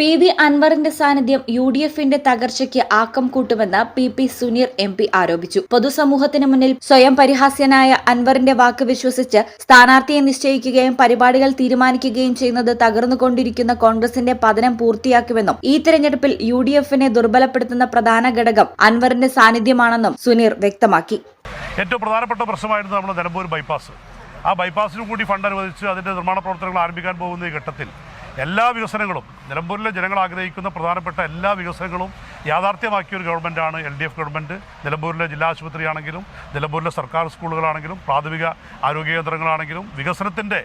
P V അൻവറിന്റെ സാന്നിധ്യം U D എഫിന്റെ തകർച്ചയ്ക്ക് ആക്കം കൂട്ടുമെന്ന് P P Suneer M P ആരോപിച്ചു. പൊതുസമൂഹത്തിന് മുന്നിൽ സ്വയം പരിഹാസ്യനായ അൻവറിന്റെ വാക്ക് വിശ്വസിച്ച് സ്ഥാനാർത്ഥിയെ നിശ്ചയിക്കുകയും പരിപാടികൾ തീരുമാനിക്കുകയും ചെയ്യുന്നത് തകർന്നുകൊണ്ടിരിക്കുന്ന കോൺഗ്രസിന്റെ പതനം പൂർത്തിയാക്കുമെന്നും ഈ തെരഞ്ഞെടുപ്പിൽ യു ഡി എഫിനെ ദുർബലപ്പെടുത്തുന്ന പ്രധാന ഘടകം അൻവറിന്റെ സാന്നിധ്യമാണെന്നും സുനീർ വ്യക്തമാക്കി. ഏറ്റവും പ്രധാനപ്പെട്ട പ്രശ്നമായിരുന്നു നമ്മുടെ നിലമ്പൂർ ബൈപ്പാസ്. ആ ബൈപ്പാസിനും കൂടി ഫണ്ട് അനുവദിച്ച് അതിന്റെ നിർമ്മാണ പ്രവർത്തനങ്ങൾ ആരംഭിക്കാൻ പോകുന്ന ഈ ഘട്ടത്തിൽ എല്ലാ വികസനങ്ങളും നിലമ്പൂരിലെ ജനങ്ങൾ ആഗ്രഹിക്കുന്ന പ്രധാനപ്പെട്ട എല്ലാ വികസനങ്ങളും യാഥാർത്ഥ്യമാക്കിയ ഒരു ഗവൺമെന്റാണ് എൽ ഡി എഫ് ഗവൺമെന്റ് നിലമ്പൂരിലെ ജില്ലാ ആശുപത്രിയാണെങ്കിലും നിലമ്പൂരിലെ സർക്കാർ സ്കൂളുകളാണെങ്കിലും പ്രാഥമിക ആരോഗ്യ കേന്ദ്രങ്ങളാണെങ്കിലും വികസനത്തിന്റെ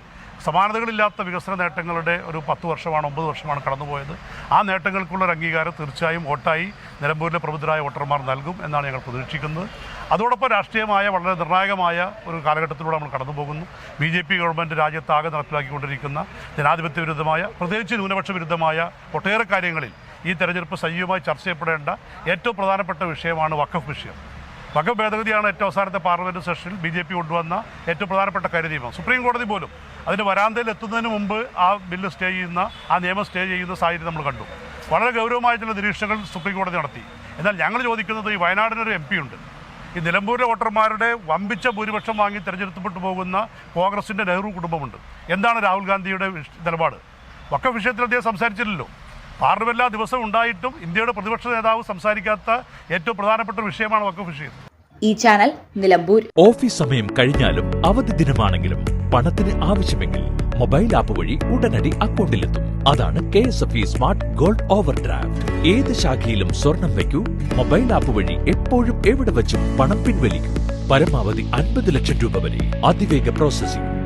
സമാനതകളില്ലാത്ത വികസന നേട്ടങ്ങളുടെ ഒരു പത്ത് വർഷമാണ് ഒമ്പത് വർഷമാണ് കടന്നുപോയത്. ആ നേട്ടങ്ങൾക്കുള്ള ഒരു അംഗീകാരം തീർച്ചയായും വോട്ടായി നിലമ്പൂരിലെ പ്രബുദ്ധരായ വോട്ടർമാർ നൽകും എന്നാണ് ഞങ്ങൾ പ്രതീക്ഷിക്കുന്നത്. അതോടൊപ്പം രാഷ്ട്രീയമായ വളരെ നിർണായകമായ ഒരു കാലഘട്ടത്തിലൂടെ നമ്മൾ കടന്നുപോകുന്നു. ബി ജെ പി ഗവൺമെന്റ് രാജ്യത്താകെ നടപ്പിലാക്കിക്കൊണ്ടിരിക്കുന്ന ജനാധിപത്യ വിരുദ്ധമായ പ്രത്യേകിച്ച് ന്യൂനപക്ഷ വിരുദ്ധമായ ഒട്ടേറെ കാര്യങ്ങളിൽ ഈ തെരഞ്ഞെടുപ്പ് സജീവമായി ചർച്ച ചെയ്യപ്പെടേണ്ട ഏറ്റവും പ്രധാനപ്പെട്ട വിഷയമാണ് വഖഫ് വിഷയം. വഖഫ് ഭേദഗതിയാണ് ഏറ്റവും അവസാനത്തെ പാർലമെന്റ് സെഷനിൽ ബി ജെ പി കൊണ്ടുവന്ന ഏറ്റവും പ്രധാനപ്പെട്ട കാര്യനിയമം സുപ്രീം കോടതി പോലും അതിന്റെ വരാന്തയിൽ എത്തുന്നതിന് മുമ്പ് ആ ബില്ല് സ്റ്റേ ചെയ്യുന്ന ആ നിയമം സ്റ്റേ ചെയ്യുന്ന സാഹചര്യം നമ്മൾ കണ്ടു. വളരെ ഗൗരവമായിട്ടുള്ള നിരീക്ഷണങ്ങൾ സുപ്രീം കോടതി നടത്തി. എന്നാൽ ഞങ്ങൾ ചോദിക്കുന്നത് ഈ വയനാടിനൊരു എം പി ഉണ്ട്. ഈ നിലമ്പൂരിലെ വോട്ടർമാരുടെ വമ്പിച്ച ഭൂരിപക്ഷം വാങ്ങി തിരഞ്ഞെടുക്കപ്പെട്ടു പോകുന്ന കോൺഗ്രസിന്റെ നെഹ്റു കുടുംബമുണ്ട്. എന്താണ് രാഹുൽ ഗാന്ധിയുടെ നിലപാട്? വക്ക വിഷയത്തിൽ അദ്ദേഹം സംസാരിച്ചില്ലല്ലോ. പാർലമെന്റ് ദിവസം ദിവസവും ഉണ്ടായിട്ടും ഇന്ത്യയുടെ പ്രതിപക്ഷ നേതാവ് സംസാരിക്കാത്ത ഏറ്റവും പ്രധാനപ്പെട്ട വിഷയമാണ് വക്കഫ് വിഷയം. ഈ ചാനൽ നിലമ്പൂർ. ഓഫീസ് സമയം കഴിഞ്ഞാലും അവധി ദിനമാണെങ്കിലും പണത്തിന് ആവശ്യമെങ്കിൽ മൊബൈൽ ആപ്പ് വഴി ഉടനടി അക്കൗണ്ടിലെത്തും. അതാണ് K S F E smart gold overdraft ഏത് ശാഖയിലും സ്വർണം വയ്ക്കൂ. മൊബൈൽ ആപ്പ് വഴി എപ്പോഴും എവിടെ വെച്ചും പണം പിൻവലിക്കൂ. പരമാവധി അൻപത് ലക്ഷം രൂപ വരെ അതിവേഗ processing